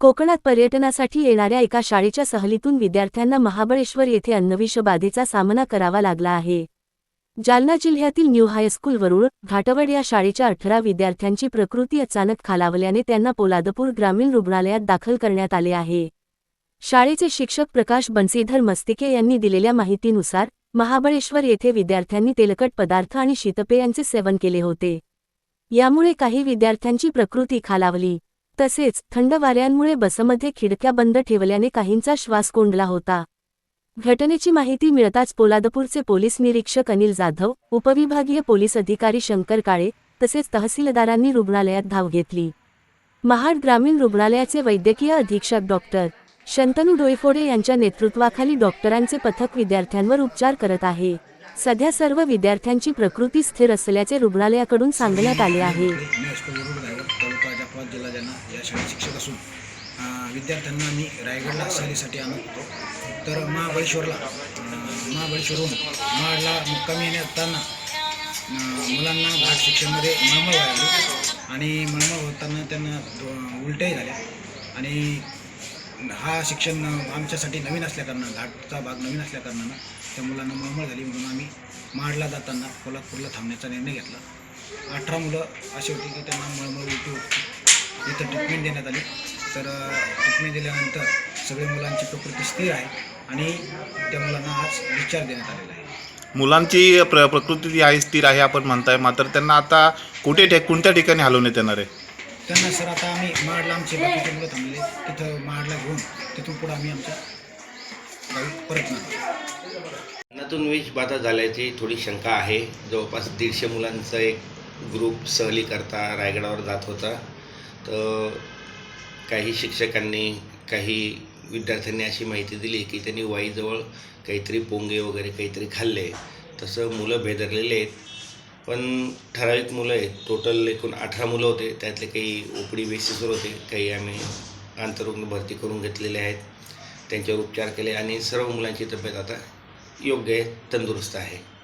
कोकणात पर्यटनासाठी येणाऱ्या एका शाळेच्या सहलीतून विद्यार्थ्यांना महाबळेश्वर येथे अन्नविषबाधेचा सामना करावा लागला आहे. जालना जिल्ह्यातील न्यू हायस्कूल वरुळ घाटवड या शाळेच्या अठरा विद्यार्थ्यांची प्रकृती अचानक खालावल्याने त्यांना पोलादपूर ग्रामीण रुग्णालयात दाखल करण्यात आले आहे. शाळेचे शिक्षक प्रकाश बन्सीधर मस्तिके यांनी दिलेल्या माहितीनुसार महाबळेश्वर येथे विद्यार्थ्यांनी तेलकट पदार्थ आणि शीतपेयांचे सेवन केले होते. यामुळे काही विद्यार्थ्यांची प्रकृती खालावली. तसेच थंड वाऱ्यांमुळे बसमध्ये खिडक्या बंद ठेवल्याने काहींचा श्वास कोंडला होता. घटनेची माहिती मिळताच पोलादपूरचे पोलीस निरीक्षक अनिल जाधव उपविभागीय पोलीस अधिकारी शंकर काळे तसेच तहसीलदारांनी रुग्णालयात धाव घेतली. महाड ग्रामीण रुग्णालयाचे वैद्यकीय अधीक्षक डॉक्टर शंतनू डोईफोडे यांच्या नेतृत्वाखाली डॉक्टरांचे पथक विद्यार्थ्यांवर उपचार करत आहे. सध्या सर्व विद्यार्थ्यांची प्रकृती स्थिर असल्याचे रुग्णालयाकडून सांगण्यात आले आहे या शाळेत शिक्षक असून विद्यार्थ्यांना मी रायगडला सहलीसाठी आणत होतो तर महाबळेश्वरला महाबळेश्वरहून महाडला मुक्कामी येताना मुलांना घाट शिक्षणमध्ये मळमळ व्हायला आणि मळमळ होताना त्यांना उलट्याही झाल्या आणि हा शिक्षण आमच्यासाठी नवीन असल्याकारणानं घाटचा भाग नवीन असल्याकारणानं त्या मुलांना मळमळ झाली म्हणून आम्ही माडला जाताना कोल्हापूरला थांबण्याचा निर्णय घेतला. अठरा मुलं अशी होती की त्यांना मळमळ उलटी होती. इथं ट्रीटमेंट देण्यात आली. तर ट्रीटमेंट दिल्यानंतर सगळे मुलांची प्रकृती स्थिर आहे आणि त्या मुलांना आज डिस्चार्ज देण्यात आलेला आहे. मुलांची प्र प्रकृती जी आहे स्थिर आहे आपण म्हणताय. मात्र त्यांना आता कुठे ठे कोणत्या ठिकाणी हलवण्यात येणार आहे? त्यांना सर आता आम्ही माडला आमचे बाकीचे मुलं थांबले तिथं माडला घेऊन तिथून पुढं आम्ही आमच्या गावी परत नातून विष बाधा झाल्याची थोडी शंका आहे. जवळपास दीडशे मुलांचा एक ग्रुप सहली करता रायगडावर जात होता. तर काही शिक्षकांनी काही विद्यार्थ्यांनी अशी माहिती दिली की त्यांनी वाईजवळ काहीतरी पोंगे वगैरे काहीतरी खाल्ले. तसं मुलं भेदरलेले आहेत. पण ठराविक मुलं आहेत. टोटल एकूण अठरा मुलं होते. त्यातले काही ओपडी बेसिसवर होते. काही आम्ही आंतरुग्ण भरती करून घेतलेले आहेत. त्यांच्यावर उपचार केले आणि सर्व मुलांची तब्येत आता योग्य आहे तंदुरुस्त आहे.